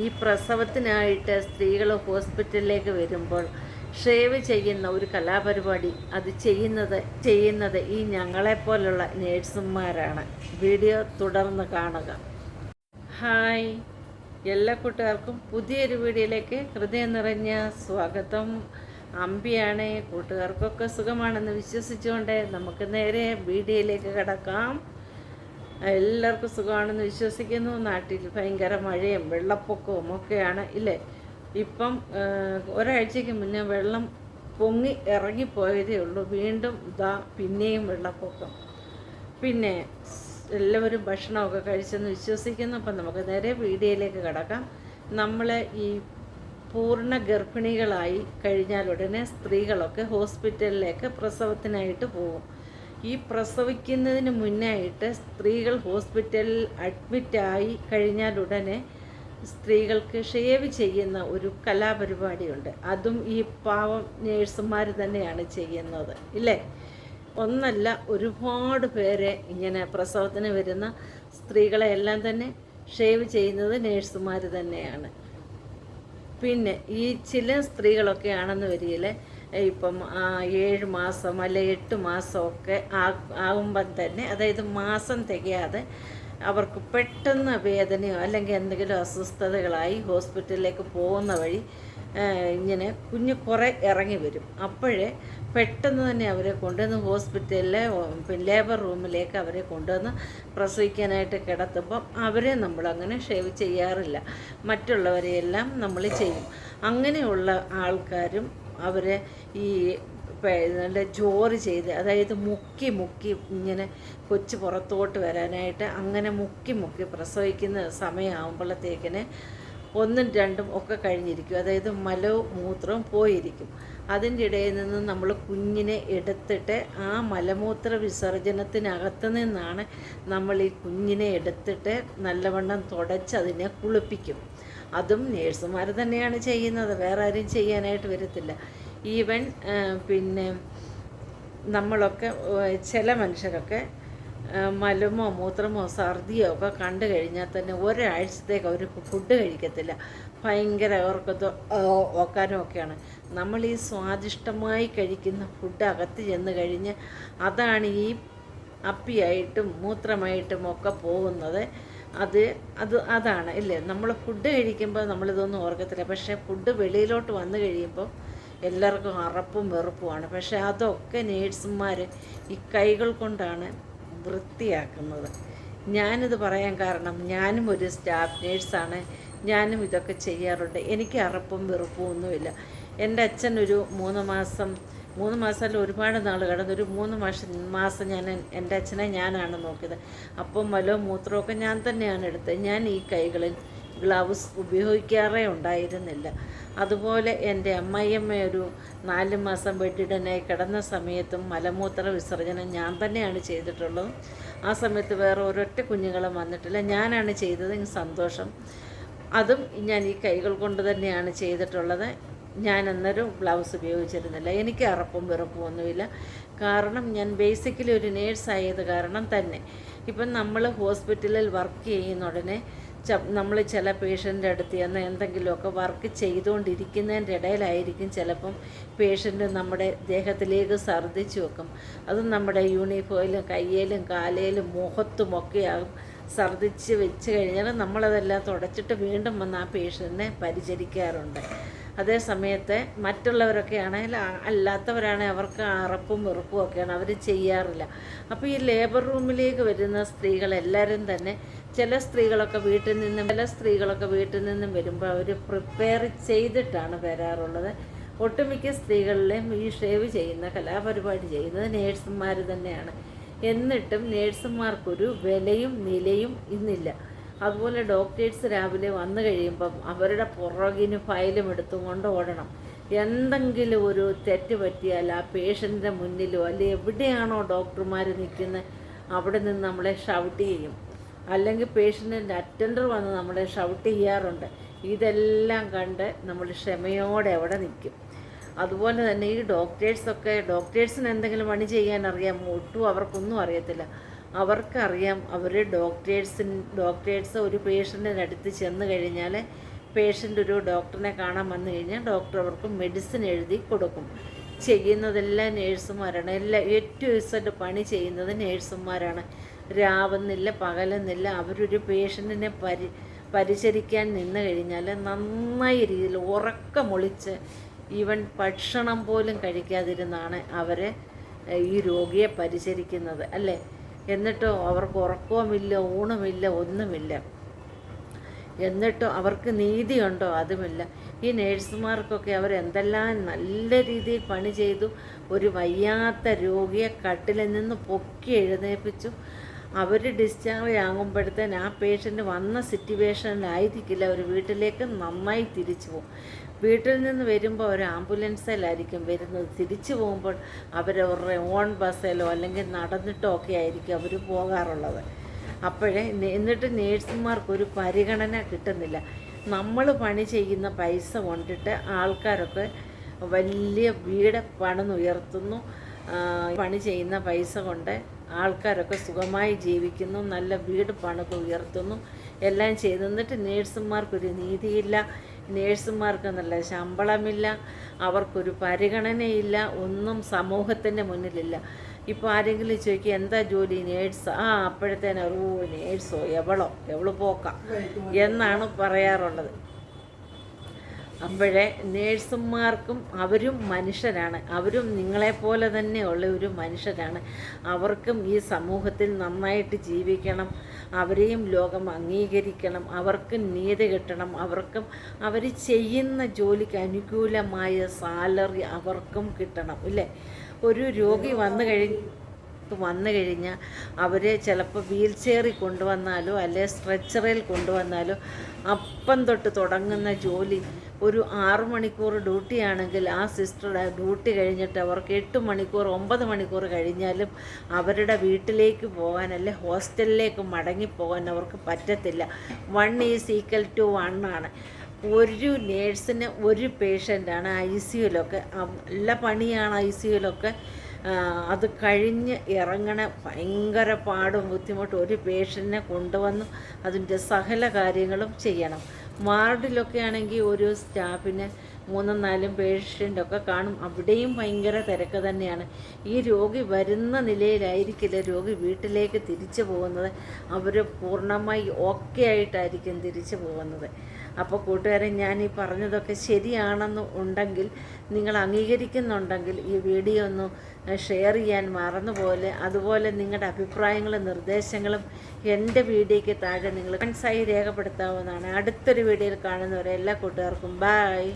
ഈ പ്രസവത്തിനായിട്ട് സ്ത്രീകൾ ഹോസ്പിറ്റലിലേക്ക് വരുമ്പോൾ ഷേവ് ചെയ്യുന്ന ഒരു കലാപരിപാടി. അത് ചെയ്യുന്നത് ചെയ്യുന്നത് ഈ ഞങ്ങളെപ്പോലുള്ള നേഴ്സുമാരാണ്. വീഡിയോ തുടർന്ന് കാണുക. ഹായ്. എല്ലാ കൂട്ടുകാർക്കും പുതിയൊരു വീഡിയോയിലേക്ക് ഹൃദയം നിറഞ്ഞ സ്വാഗതം. അമ്പിയാണ്. കൂട്ടുകാർക്കൊക്കെ സുഖമാണെന്ന് വിശ്വസിച്ചുകൊണ്ട് നമുക്ക് നേരെ വീഡിയോയിലേക്ക് കിടക്കാം. എല്ലാവർക്കും സുഖമാണെന്ന് വിശ്വസിക്കുന്നു. നാട്ടിൽ ഭയങ്കര മഴയും വെള്ളപ്പൊക്കവും ഒക്കെയാണ് ഇല്ലേ? ഇപ്പം ഒരാഴ്ചയ്ക്ക് മുന്നേ വെള്ളം പൊങ്ങി ഇറങ്ങിപ്പോയതേ ഉള്ളൂ. വീണ്ടും ഇതാ പിന്നെയും വെള്ളപ്പൊക്കം. പിന്നെ എല്ലാവരും ഭക്ഷണമൊക്കെ കഴിച്ചെന്ന് വിശ്വസിക്കുന്നു. അപ്പം നമുക്ക് നേരെ വീഡിയോയിലേക്ക് കടക്കാം. നമ്മൾ ഈ പൂർണ ഗർഭിണികളായി കഴിഞ്ഞാൽ ഉടനെ സ്ത്രീകളൊക്കെ ഹോസ്പിറ്റലിലേക്ക് പ്രസവത്തിനായിട്ട് പോകും. ഈ പ്രസവിക്കുന്നതിന് മുന്നായിട്ട് സ്ത്രീകൾ ഹോസ്പിറ്റലിൽ അഡ്മിറ്റായി കഴിഞ്ഞാൽ ഉടനെ സ്ത്രീകൾക്ക് ഷേവ് ചെയ്യുന്ന ഒരു കലാപരിപാടിയുണ്ട്. അതും ഈ പാവം നേഴ്സുമാർ തന്നെയാണ് ചെയ്യുന്നത്. ഇല്ലേ? ഒന്നല്ല ഒരുപാട് പേരെ ഇങ്ങനെ പ്രസവത്തിന് വരുന്ന സ്ത്രീകളെ എല്ലാം തന്നെ ഷേവ് ചെയ്യുന്നത് നേഴ്സുമാർ തന്നെയാണ്. പിന്നെ ഈ ചില സ്ത്രീകളൊക്കെ ആണെന്ന് വരികിൽ ഇപ്പം ഏഴ് മാസം അല്ലെ എട്ട് മാസമൊക്കെ ആ ആകുമ്പം തന്നെ അതായത് മാസം തികയാതെ അവർക്ക് പെട്ടെന്ന് വേദനയോ അല്ലെങ്കിൽ എന്തെങ്കിലും അസ്വസ്ഥതകളായി ഹോസ്പിറ്റലിലേക്ക് പോകുന്ന വഴി ഇങ്ങനെ കുഞ്ഞ് കുറേ ഇറങ്ങി വരും. അപ്പോഴേ പെട്ടെന്ന് തന്നെ അവരെ കൊണ്ടുവന്ന് ഹോസ്പിറ്റലിലെ ലേബർ റൂമിലേക്ക് അവരെ കൊണ്ടുവന്ന് പ്രസവിക്കാനായിട്ട് കിടത്തുമ്പം അവരെ നമ്മളങ്ങനെ ഷേവ് ചെയ്യാറില്ല. മറ്റുള്ളവരെയെല്ലാം നമ്മൾ ചെയ്യും. അങ്ങനെയുള്ള ആൾക്കാരും അവരെ ഈ നല്ല ജോറ് ചെയ്ത് അതായത് മുക്കി മുക്കി ഇങ്ങനെ കൊച്ചു പുറത്തോട്ട് വരാനായിട്ട് അങ്ങനെ മുക്കി മുക്കി പ്രസവിക്കുന്ന സമയമാകുമ്പോഴത്തേക്കിന് ഒന്നും രണ്ടും ഒക്കെ കഴിഞ്ഞിരിക്കും. അതായത് മലവും മൂത്രവും പോയിരിക്കും. അതിന്റെ ഇടയിൽ നിന്ന് നമ്മൾ കുഞ്ഞിനെ എടുത്തിട്ട് ആ മലമൂത്ര വിസർജനത്തിനകത്ത് നിന്നാണ് നമ്മൾ ഈ കുഞ്ഞിനെ എടുത്തിട്ട് നല്ലവണ്ണം തുടച്ച് അതിനെ കുളിപ്പിക്കും. അതും നേഴ്സുമാർ തന്നെയാണ് ചെയ്യുന്നത്. വേറെ ആരും ചെയ്യാനായിട്ട് വരത്തില്ല. ഈവൻ പിന്നെ നമ്മളൊക്കെ ചില മനുഷ്യരൊക്കെ മലമോ മൂത്രമോ സർദിയോ ഒക്കെ കണ്ടു കഴിഞ്ഞാൽ തന്നെ ഒരാഴ്ചത്തേക്ക് അവർ ഫുഡ് കഴിക്കത്തില്ല. ഭയങ്കര ഓർക്കത്തോ ഓക്കാനും ഒക്കെയാണ്. നമ്മൾ ഈ സ്വാദിഷ്ടമായി കഴിക്കുന്ന ഫുഡ് അകത്ത് ചെന്ന് കഴിഞ്ഞ് അതാണ് ഈ അപ്പിയായിട്ടും മൂത്രമായിട്ടും ഒക്കെ പോകുന്നത്. അത് അത് അതാണ് ഇല്ലേ? നമ്മൾ ഫുഡ് കഴിക്കുമ്പോൾ നമ്മളിതൊന്നും ഓർക്കത്തില്ല. പക്ഷേ ഫുഡ് വെളിയിലോട്ട് വന്നു കഴിയുമ്പോൾ എല്ലാവർക്കും അറപ്പും വെറുപ്പുമാണ്. പക്ഷേ അതൊക്കെ നേഴ്സുമാർ ഈ കൈകൾ കൊണ്ടാണ് വൃത്തിയാക്കുന്നത്. ഞാനിത് പറയാൻ കാരണം ഞാനും ഒരു സ്റ്റാഫ് നേഴ്സാണ്. ഞാനും ഇതൊക്കെ ചെയ്യാറുണ്ട്. എനിക്ക് അറപ്പും വെറുപ്പും ഒന്നുമില്ല. എന്റെ അച്ഛൻ ഒരു മൂന്ന് മാസം മൂന്ന് മാസമല്ല ഒരുപാട് നാൾ കടന്നു. ഒരു മൂന്ന് മാസം മാസം ഞാൻ എൻ- എന്റെ അച്ഛനെ ഞാനാണ് നോക്കിയത്. അപ്പം വലോ മൂത്രമൊക്കെ ഞാൻ തന്നെയാണ് എടുത്തത്. ഞാൻ ഈ കൈകളിൽ ഗ്ലൗസ് ഉപയോഗിക്കാറേ ഉണ്ടായിരുന്നില്ല. അതുപോലെ എന്റെ അമ്മയമ്മ ഒരു നാല് മാസം ബെഡിടനായി കിടന്ന സമയത്തും മലമൂത്ര വിസർജനം ഞാൻ തന്നെയാണ് ചെയ്തിട്ടുള്ളത്. ആ സമയത്ത് വേറെ ഒരൊറ്റ കുഞ്ഞുങ്ങളും വന്നിട്ടില്ല. ഞാനാണ് ചെയ്തത്. സന്തോഷം. അതും ഞാൻ ഈ കൈകൾ കൊണ്ട് തന്നെയാണ് ചെയ്തിട്ടുള്ളത്. ഞാൻ അന്നേരം ബ്ലൗസ് ഉപയോഗിച്ചിരുന്നില്ല. എനിക്ക് അറപ്പും വെറുപ്പും ഒന്നുമില്ല. കാരണം ഞാൻ ബേസിക്കലി ഒരു നേഴ്സ് ആയത് കാരണം തന്നെ. ഇപ്പം നമ്മൾ ഹോസ്പിറ്റലിൽ വർക്ക് ചെയ്യുന്ന ഉടനെ നമ്മൾ ചില പേഷ്യന്റെ അടുത്ത് ചെന്ന് എന്തെങ്കിലുമൊക്കെ വർക്ക് ചെയ്തുകൊണ്ടിരിക്കുന്നതിന്റെ ഇടയിലായിരിക്കും ചിലപ്പം പേഷ്യന്റ് നമ്മുടെ ദേഹത്തിലേക്ക് ഛർദ്ദിച്ചു വെക്കും. അത് നമ്മുടെ യൂണിഫോമിലും കയ്യിലും കാലയിലും മുഖത്തുമൊക്കെയാകും ഛർദ്ദിച്ച് വെച്ച് കഴിഞ്ഞാൽ നമ്മളതെല്ലാം തുടച്ചിട്ട് വീണ്ടും വന്ന് ആ പേഷ്യന്റിനെ പരിചരിക്കാറുണ്ട്. അതേ സമയത്ത് മറ്റുള്ളവരൊക്കെ ആണെങ്കിൽ അല്ലാത്തവരാണെങ്കിൽ അവർക്ക് അറപ്പും വെറുപ്പും ഒക്കെയാണ് അവർ ചെയ്യാറില്ല. അപ്പോൾ ഈ ലേബർ റൂമിലേക്ക് വരുന്ന സ്ത്രീകളെല്ലാവരും തന്നെ ചില സ്ത്രീകളൊക്കെ വീട്ടിൽ നിന്നും ചില സ്ത്രീകളൊക്കെ വീട്ടിൽ നിന്നും വരുമ്പോൾ അവർ പ്രിപ്പയർ ചെയ്തിട്ടാണ് വരാറുള്ളത്. ഒട്ടുമിക്ക സ്ത്രീകളിലെയും ഈ ഷേവ് ചെയ്യുന്ന കലാപരിപാടി ചെയ്യുന്നത് നേഴ്സുമാർ തന്നെയാണ്. എന്നിട്ടും നേഴ്സുമാർക്കൊരു വിലയും നിലയും ഇന്നില്ല. അതുപോലെ ഡോക്ടേഴ്സ് രാവിലെ വന്നു കഴിയുമ്പം അവരുടെ പുറകിന് ഫയലും എടുത്തും കൊണ്ട് ഓടണം. എന്തെങ്കിലും ഒരു തെറ്റ് പറ്റിയാൽ ആ പേഷ്യന്റെ മുന്നിലോ അല്ലെ എവിടെയാണോ ഡോക്ടർമാർ നിൽക്കുന്നത് അവിടെ നിന്ന് നമ്മളെ ഷൗട്ട് ചെയ്യും. അല്ലെങ്കിൽ പേഷ്യന്റിന്റെ അറ്റൻഡർ വന്ന് നമ്മളെ ഷൗട്ട് ചെയ്യാറുണ്ട്. ഇതെല്ലാം കണ്ട് നമ്മൾ ക്ഷമയോടെ അവിടെ നിൽക്കും. അതുപോലെ തന്നെ ഈ ഡോക്ടേഴ്സൊക്കെ ഡോക്ടേഴ്സിന് എന്തെങ്കിലും പണി ചെയ്യാൻ അറിയാം ഒട്ടും അവർക്കൊന്നും അറിയത്തില്ല. അവർക്കറിയാം അവർ ഡോക്ടേഴ്സിൻ ഡോക്ടേഴ്സ് ഒരു പേഷ്യന്റിന്റെ അടുത്ത് ചെന്ന് കഴിഞ്ഞാൽ പേഷ്യന്റ് ഒരു ഡോക്ടറിനെ കാണാൻ വന്നു കഴിഞ്ഞാൽ ഡോക്ടർ അവർക്ക് മെഡിസിൻ എഴുതി കൊടുക്കും. ചെയ്യുന്നതെല്ലാം നേഴ്സുമാരാണ് എല്ലാ ഏറ്റവും ഇസഡ് പണി ചെയ്യുന്നത് നേഴ്സുമാരാണ് രാവുന്നില്ല പകലെന്നില്ല അവരൊരു പേഷ്യന്റിനെ പരി പരിചരിക്കാൻ നിന്ന് കഴിഞ്ഞാൽ നന്നായി രീതിയിൽ ഉറക്കമൊളിച്ച് ഈവൻ ഭക്ഷണം പോലും കഴിക്കാതിരുന്നാണ് അവരെ ഈ രോഗിയെ പരിചരിക്കുന്നത് അല്ലേ? എന്നിട്ടോ അവർക്ക് ഉറക്കവുമില്ല ഊണുമില്ല ഒന്നുമില്ല. എന്നിട്ടോ അവർക്ക് നീതിയുണ്ടോ? അതുമില്ല. ഈ നേഴ്സുമാർക്കൊക്കെ അവർ എന്തെല്ലാം നല്ല രീതിയിൽ പണി ചെയ്തു ഒരു വയ്യാത്ത രോഗിയെ കട്ടിലിൽ നിന്ന് പൊക്കി എഴുന്നേൽപ്പിച്ചു അവർ ഡിസ്ചാർജ് ആകുമ്പോഴത്തേന് ആ പേഷ്യന്റ് വന്ന സിറ്റുവേഷനിലായിരിക്കില്ല ഒരു വീട്ടിലേക്ക് നന്നായി തിരിച്ചു പോകും. വീട്ടിൽ നിന്ന് വരുമ്പോൾ ഒരു ആംബുലൻസിലായിരിക്കും വരുന്നത്. തിരിച്ചു പോകുമ്പോൾ അവരവരുടെ ഓൺ ബസ്സിലോ അല്ലെങ്കിൽ നടന്നിട്ടോ ഒക്കെ ആയിരിക്കും അവർ പോകാറുള്ളത്. അപ്പോഴേ എന്നിട്ട് നേഴ്സുമാർക്കൊരു പരിഗണന കിട്ടുന്നില്ല. നമ്മൾ പണി ചെയ്യുന്ന പൈസ കൊണ്ടിട്ട് ആൾക്കാരൊക്കെ വലിയ വീട് പണിതുയർത്തുന്നു പണി ചെയ്യുന്ന പൈസ കൊണ്ട് ആൾക്കാരൊക്കെ സുഖമായി ജീവിക്കുന്നു നല്ല വീട് പണക്ക് ഉയർത്തുന്നു എല്ലാം ചെയ്തു. എന്നിട്ട് നേഴ്സുമാർക്കൊരു നീതിയില്ല നേഴ്സുമാർക്ക് നല്ല ശമ്പളമില്ല അവർക്കൊരു പരിഗണനയില്ല ഒന്നും സമൂഹത്തിന്റെ മുന്നിലില്ല. ഇപ്പോൾ ആരെങ്കിലും ചോദിക്കുക എന്താ ജോലി? നേഴ്സ് ആ അപ്പോഴത്തേനോ നേഴ്സോ എവളോ? എവൾ പോക്കാം എന്നാണ് പറയാറുള്ളത്. അപ്പോഴേ നേഴ്സുമാർക്കും അവരും മനുഷ്യരാണ്. അവരും നിങ്ങളെപ്പോലെ തന്നെയുള്ള ഒരു മനുഷ്യരാണ്. അവർക്കും ഈ സമൂഹത്തിൽ നന്നായിട്ട് ജീവിക്കണം. അവരെയും ലോകം അംഗീകരിക്കണം. അവർക്ക് നീതി കിട്ടണം. അവർക്കും അവർ ചെയ്യുന്ന ജോലിക്ക് അനുകൂലമായ സാലറി അവർക്കും കിട്ടണം ഇല്ലേ? ഒരു രോഗി വന്നു കഴിഞ്ഞ് വന്നു കഴിഞ്ഞാൽ അവരെ ചിലപ്പോൾ വീൽ ചെയറിൽ കൊണ്ടുവന്നാലോ അല്ലെ സ്ട്രെച്ചറിൽ കൊണ്ടുവന്നാലോ അപ്പം തൊട്ട് തുടങ്ങുന്ന ജോലി. ഒരു ആറു മണിക്കൂർ ഡ്യൂട്ടി ആണെങ്കിൽ ആ സിസ്റ്റർ ഡ്യൂട്ടി കഴിഞ്ഞിട്ട് അവർക്ക് എട്ട് മണിക്കൂർ ഒമ്പത് മണിക്കൂർ കഴിഞ്ഞാലും അവരുടെ വീട്ടിലേക്ക് പോകാൻ അല്ലെ ഹോസ്റ്റലിലേക്ക് മടങ്ങിപ്പോകാൻ അവർക്ക് പറ്റത്തില്ല. One is equal to one ആണ്. ഒരു നേഴ്സിന് ഒരു പേഷ്യന്റാണ് ഐ സി യുലൊക്കെ. നല്ല പണിയാണ് ഐ സി യുലൊക്കെ. അത് കഴിഞ്ഞ് ഇറങ്ങണ ഭയങ്കര പാടും ബുദ്ധിമുട്ടും. ഒരു പേഷ്യന്റിനെ കൊണ്ടുവന്ന് അതിന്റെ സകല കാര്യങ്ങളും ചെയ്യണം. വാർഡിലൊക്കെ ആണെങ്കിൽ ഒരു സ്റ്റാഫിന് മൂന്നും നാലും പേഷ്യന്റൊക്കെ കാണും. അവിടെയും ഭയങ്കര തിരക്ക് തന്നെയാണ്. ഈ രോഗി വരുന്ന നിലയിലായിരിക്കില്ല രോഗി വീട്ടിലേക്ക് തിരിച്ചു പോകുന്നത്. അവർ പൂർണമായി ഓക്കെ ആയിട്ടായിരിക്കും തിരിച്ചു പോകുന്നത്. അപ്പോൾ കൂട്ടുകാരെ ഞാൻ ഈ പറഞ്ഞതൊക്കെ ശരിയാണെന്ന് ഉണ്ടെങ്കിൽ നിങ്ങൾ അംഗീകരിക്കുന്നുണ്ടെങ്കിൽ ഈ വീഡിയോ ഒന്ന് ഷെയർ ചെയ്യാൻ മറന്നുപോലെ അതുപോലെ നിങ്ങളുടെ അഭിപ്രായങ്ങളും നിർദ്ദേശങ്ങളും എന്റെ വീഡിയോയ്ക്ക് താഴെ നിങ്ങൾ കൺസായി രേഖപ്പെടുത്താവുന്നതാണ്. അടുത്തൊരു വീഡിയോയിൽ കാണുന്നവരെ എല്ലാ കൂട്ടുകാർക്കും ബായ്